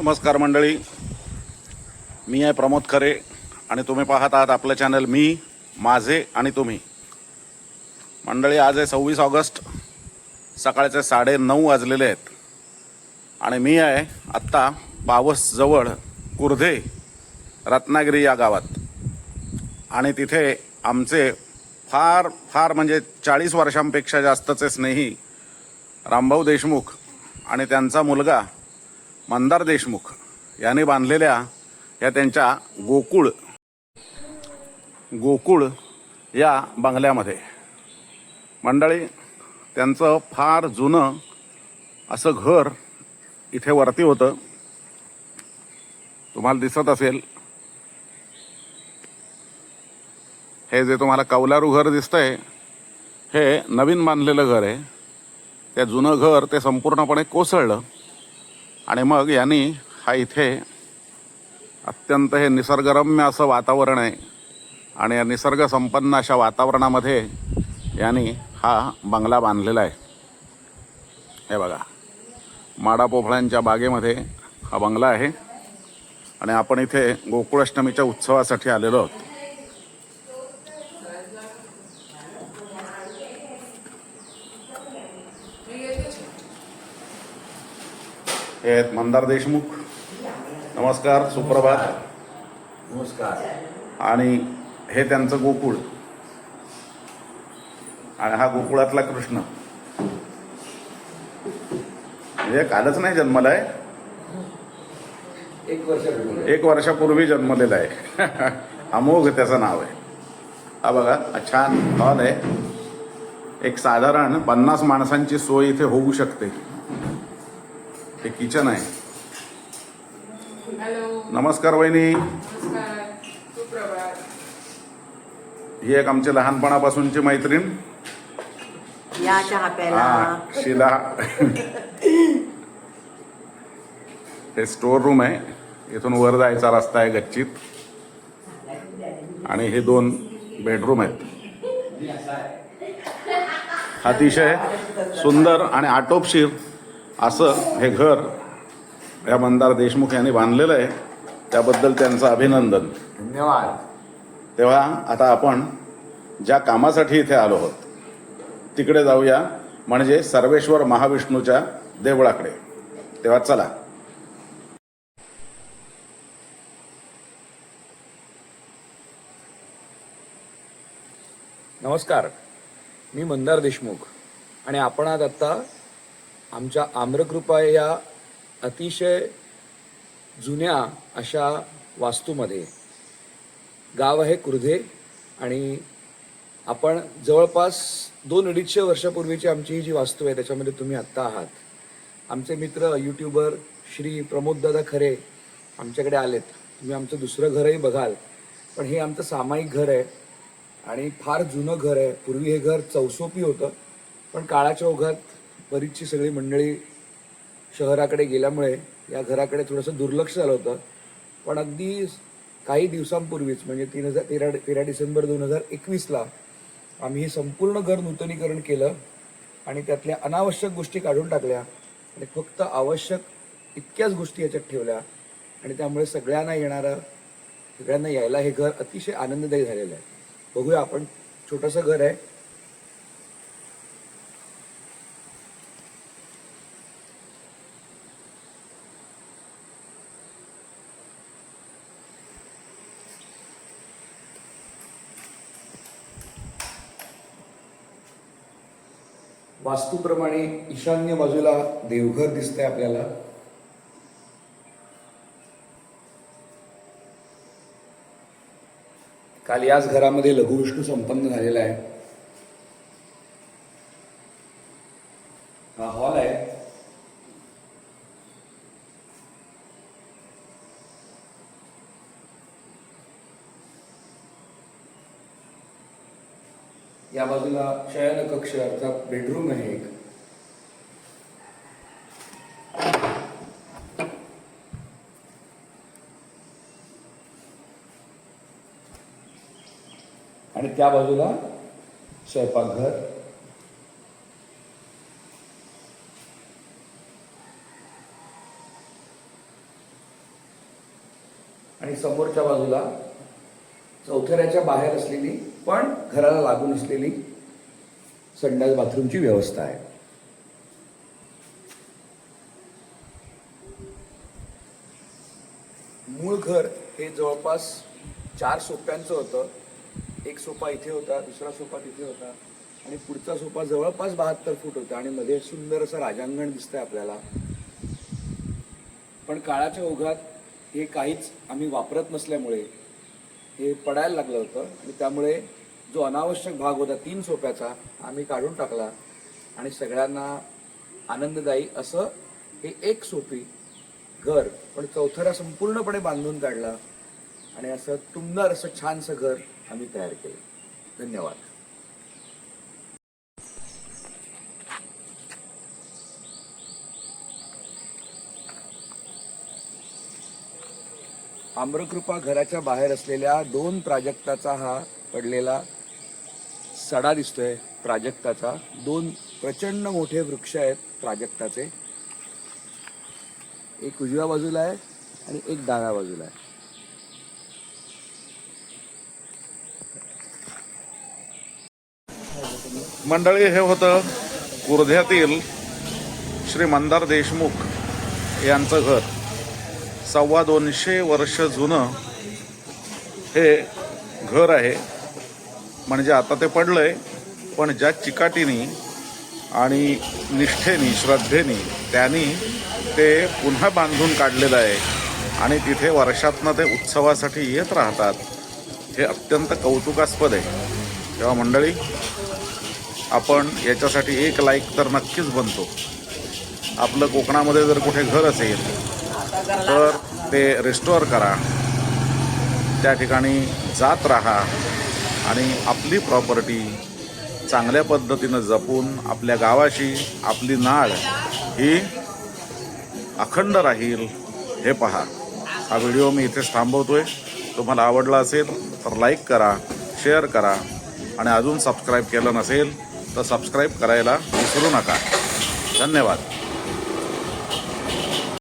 नमस्कार मंडळी. मी आहे प्रमोद खरे आणि तुम्ही पाहत आहात आपलं चॅनल मी माझे आणि तुम्ही. मंडळी आज आहे सव्वीस ऑगस्ट. सकाळचे साडे नऊ वाजलेले आहेत. आणि मी आहे आत्ता बावसजवळ कुर्धे रत्नागिरी या गावात. आणि तिथे आमचे फार फार म्हणजे चाळीस वर्षांपेक्षा जास्तचे स्नेही रामभाऊ देशमुख आणि त्यांचा मुलगा मंदार देशमुख यांनी बांधलेल्या या त्यांच्या गोकुळ गोकुळ या बंगल्यामध्ये. मंडळी त्यांचं फार जुनं असं घर इथे वरती होतं. तुम्हाला दिसत असेल. हे जे तुम्हाला कौलारू घर दिसतंय हे नवीन बांधलेलं घर आहे. ते जुनं घर ते संपूर्णपणे कोसळलं. आणि मग यांनी हा इथे अत्यंत हे निसर्गरम्य असं वातावरण आहे. आणि या निसर्गसंपन्न अशा वातावरणामध्ये यांनी हा बंगला बांधलेला आहे. हे बघा माडा पोफळ्यांच्या बागेमध्ये हा बंगला आहे. आणि आपण इथे गोकुळाष्टमीच्या उत्सवासाठी आलेलो आहोत. हे आहेत मंदार देशमुख. नमस्कार सुप्रभात. नमस्कार. आणि हे त्यांचं गोकुळ. आणि हा गोकुळातला कृष्ण. म्हणजे कालच नाही जन्मलाय. एक वर्षापूर्वी. एक वर्षापूर्वी जन्मलेला आहे. अमोघ त्याचं नाव आहे. हा बघा छान हॉल आहे. एक साधारण पन्नास माणसांची सोय इथे होऊ शकते. हे किचन आहे. हॅलो. नमस्कार वहिनी. ही एक आमची लहानपणापासूनची मैत्रीण. या चहा प्यायला हा शिला. हे स्टोर रूम आहे. इथून वर जायचा रस्ता आहे गच्चीत. आणि हे दोन बेडरूम आहेत. अतिशय सुंदर आणि आटोपशीर. असं हे घर या मंदार देशमुख यांनी बांधलेलं आहे. त्याबद्दल त्यांचं अभिनंदन. धन्यवाद. तेव्हा आता आपण ज्या कामासाठी इथे आलो आहोत तिकडे जाऊया. म्हणजे सर्वेश्वर महाविष्णूच्या देवळाकडे. तेव्हा चला. नमस्कार. मी मंदार देशमुख. आणि आपण आज आत्ता आमच्या आम्रकृपा या अतिशय जुन्या अशा वास्तूमध्ये. गाव आहे कुर्धे आणि आपण जवळपास दोन अडीचशे वर्षापूर्वीची आमची ही जी वास्तू आहे त्याच्यामध्ये तुम्ही आत्ता आहात. आमचे मित्र यूट्यूबर श्री प्रमोददादा खरे आमच्याकडे आलेत. तुम्ही आमचं दुसरं घरही बघाल. पण हे आमचं सामायिक घर आहे आणि फार जुनं घर आहे. पूर्वी हे घर चौसोपी होतं पण काळाच्या ओघात बरीचशी सगळी मंडळी शहराकडे गेल्यामुळे या घराकडे थोडंसं दुर्लक्ष झालं होतं. पण अगदी काही दिवसांपूर्वीच म्हणजे तीन हजार तेरा तेरा डिसेंबर दोन हजार एकवीसला आम्ही हे संपूर्ण घर नूतनीकरण केलं आणि त्यातल्या अनावश्यक गोष्टी काढून टाकल्या आणि फक्त आवश्यक इतक्याच गोष्टी याच्यात ठेवल्या. आणि त्यामुळे सगळ्यांना येणारं सगळ्यांना यायला हे घर अतिशय आनंददायी झालेलं आहे. बघूया आपण छोटंसं घर आहे. वास्तूप्रमाणे ईशान्य बाजूला देवघर दिसतंय आपल्याला. काल याच घरामध्ये लघुविष्णू संपन्न झालेला आहे हा हॉल आहे या बाजूला शयन कक्ष अर्थात बेडरूम आहे एक. आणि त्या बाजूला स्वयंपाकघर. आणि समोरच्या बाजूला चौथऱ्याच्या बाहेर असलेली पण घराला लागून असलेली संडास बाथरूमची व्यवस्था आहे. मूळ घर हे जवळपास चार सोप्यांचं होतं. एक सोफा इथे होता दुसरा सोफा तिथे होता आणि पुढचा सोफा जवळपास बहात्तर फूट होता आणि मध्ये सुंदर असं राजांगण दिसतंय आपल्याला. पण काळाच्या ओघात हे काहीच आम्ही वापरत नसल्यामुळे हे पडायला लागलं होतं आणि त्यामुळे जो अनावश्यक भाग होता तीन सोप्याचा आम्ही काढून टाकला. आणि सगळ्यांना आनंददायी असं हे एक सोपी घर पण चौथरा संपूर्णपणे बांधून काढला. आणि असं टुमदार असं छानसं घर आम्ही तयार केलं. धन्यवाद. आम्रकृपा घराच्या बाहेर असलेल्या दोन प्राजक्ताचा हा पडलेला सडा दिसतोय प्राजक्ताचा. दोन प्रचंड मोठे वृक्ष आहेत प्राजक्ताचे. एक उजव्या बाजूला आहे आणि एक डाव्या बाजूला आहे. मंडळी हे होतं कुर्ध्यातील श्री मंदार देशमुख यांचं घर. सव्वा दोनशे वर्ष जुनं हे घर आहे. म्हणजे आता ते पडलंय पण ज्या चिकाटीनी आणि निष्ठेनी श्रद्धेनी त्यांनी ते पुन्हा बांधून काढलेलं आहे. आणि तिथे वर्षातनं ते उत्सवासाठी येत राहतात. हे अत्यंत कौतुकास्पद आहे. तेव्हा मंडळी आपण याच्यासाठी एक लाईक तर नक्कीच बनतो. आपलं कोकणामध्ये जर कुठे घर असेल तर ते रिस्टोअर करा. त्या ठिकाणी जात राहा. आणि आपली प्रॉपर्टी चांगल्या पद्धतीनं जपून आपल्या गावाशी आपली नाळ ही अखंड राहील हे पहा. हा व्हिडिओ मी इथेच थांबवतोय. तुम्हाला आवडला असेल तर लाईक करा शेअर करा आणि अजून सबस्क्राईब केलं नसेल तर सबस्क्राईब करायला विसरू नका. धन्यवाद.